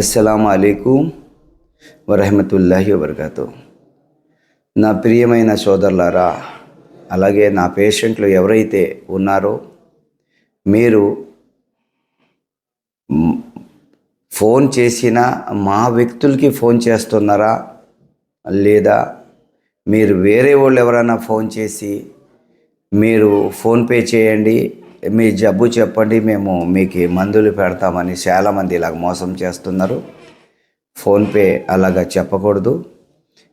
అస్సలం అయికు వరహమతుల్లాహి వబర్కాతు. నా ప్రియమైన సోదరులారా అలాగే నా పేషెంట్లు ఎవరైతే ఉన్నారో మీరు ఫోన్ చేసిన మా వ్యక్తులకి ఫోన్ చేస్తున్నారా? లేదా మీరు వేరే వాళ్ళు ఎవరైనా ఫోన్ చేసి మీరు ఫోన్పే చేయండి మీ జబ్బు చెప్పండి మేము మీకు మందులు పెడతామని చాలామంది ఇలాగ మోసం చేస్తున్నారు. ఫోన్పే అలాగా చెప్పకూడదు.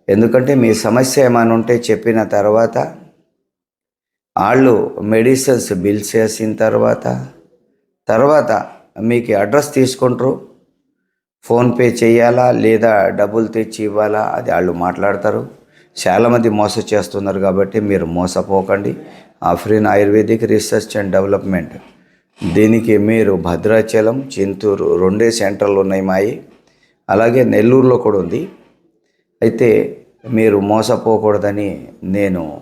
ఎందుకంటే మీ సమస్య ఏమైనా ఉంటే చెప్పిన తర్వాత వాళ్ళు మెడిసిన్స్ బిల్స్ చేసిన తర్వాత తర్వాత మీకు అడ్రస్ తీసుకుంటారు. ఫోన్పే చేయాలా లేదా డబ్బులు తెచ్చి ఇవ్వాలా అది వాళ్ళు మాట్లాడతారు. చాలామంది మోసం చేస్తున్నారు కాబట్టి మీరు మోసపోకండి. Afrin ayurvedic research and development. దీనికి మీరు భద్రాచలం చింతూరు రెండే సెంటర్లు ఉన్నాయి మాయి. అలాగే నెల్లూరులో కూడా ఉంది. అయితే మీరు మోసపోకూడదని నేను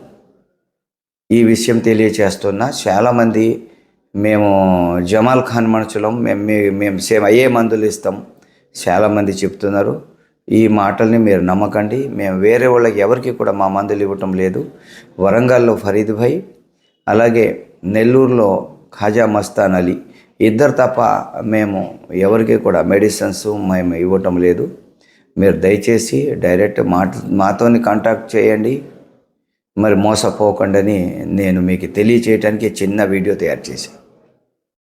ఈ విషయం తెలియచేస్తున్నా. చాలామంది మేము జమాల్ ఖాన్ మనుషులం మేము మీ- మేము సేమ్ అయ్యే మందులు ఇస్తాం. చాలామంది చెప్తున్నారు. ఈ మాటల్ని మీరు నమ్మకండి. మేము వేరే వాళ్ళకి ఎవరికి కూడా మా మందులు ఇవ్వటం లేదు. వరంగల్లో ఫరీద్ భాయ్ అలాగే నెల్లూరులో ఖాజా మస్తాన్ అలీ. ఇద్దరు తప్ప మేము ఎవరికి కూడా మెడిసిన్స్ మేము ఇవ్వటం లేదు. మీరు దయచేసి డైరెక్ట్ మాట మాతోని కాంటాక్ట్ చేయండి. మరి మోసపోకండి నేను మీకు తెలియచేయటానికి చిన్న వీడియో తయారు చేశాను.